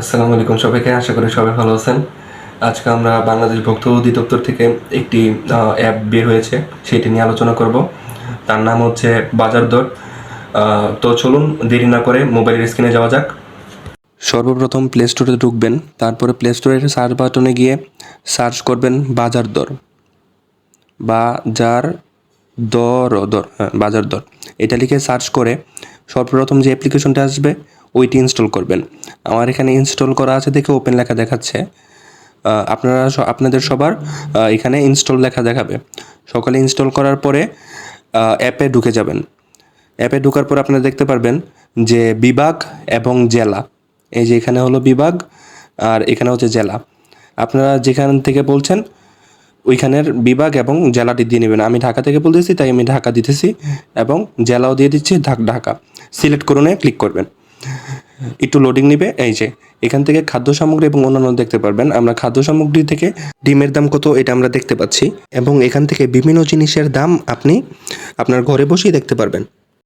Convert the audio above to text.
আসসালামু আলাইকুম সবাইকে, আশা করি সবাই ভালো আছেন। আজকে আমরা বাংলাদেশ ভক্ত অধিদপ্তর থেকে একটি অ্যাপ বের হয়েছে, সেটি নিয়ে আলোচনা করব। তার নাম হচ্ছে বাজার দর। তো চলুন দেরি না করে মোবাইলের স্ক্রিনে যাওয়া যাক। সর্বপ্রথম প্লে স্টোরে ঢুকবেন, তারপরে প্লে স্টোরের সার্চ বাটনে গিয়ে সার্চ করবেন বাজার দর। বাজার দর দর হ্যাঁ বাজার দর। এটা লিখে সার্চ করে সর্বপ্রথম যে অ্যাপ্লিকেশনটা আসবে ওইটি ইনস্টল করবেন। আমার এখানে ইনস্টল করা আছে দেখে ওপেন লেখা দেখাচ্ছে। আপনারা আপনাদের সবার এখানে ইনস্টল লেখা দেখাবে। সকালে ইনস্টল করার পরে অ্যাপে ঢুকে যাবেন। অ্যাপে ঢোকার পর আপনারা দেখতে পারবেন যে বিভাগ এবং জেলা। এই যে এখানে হলো বিভাগ, আর এখানে হচ্ছে জেলা। আপনারা যেখান থেকে বলছেন, ওইখানের বিভাগ এবং জেলাটি দিয়ে নেবেন। আমি ঢাকা থেকে বলতেছি, তাই আমি ঢাকা দিতেছি এবং জেলাও দিয়ে দিচ্ছি, ঢাক সিলেক্ট করুনে ক্লিক করবেন। একটু লোডিং নিবে। এই যে, এখান থেকে খাদ্য সামগ্রী এবং অন্যান্য দেখতে পারবেন। আমরা খাদ্য সামগ্রী থেকে ডিমের দাম কত, এটা আমরা দেখতে পাচ্ছি। এবং এখান থেকে বিভিন্ন জিনিসের দাম আপনি আপনার ঘরে বসেই দেখতে পারবেন।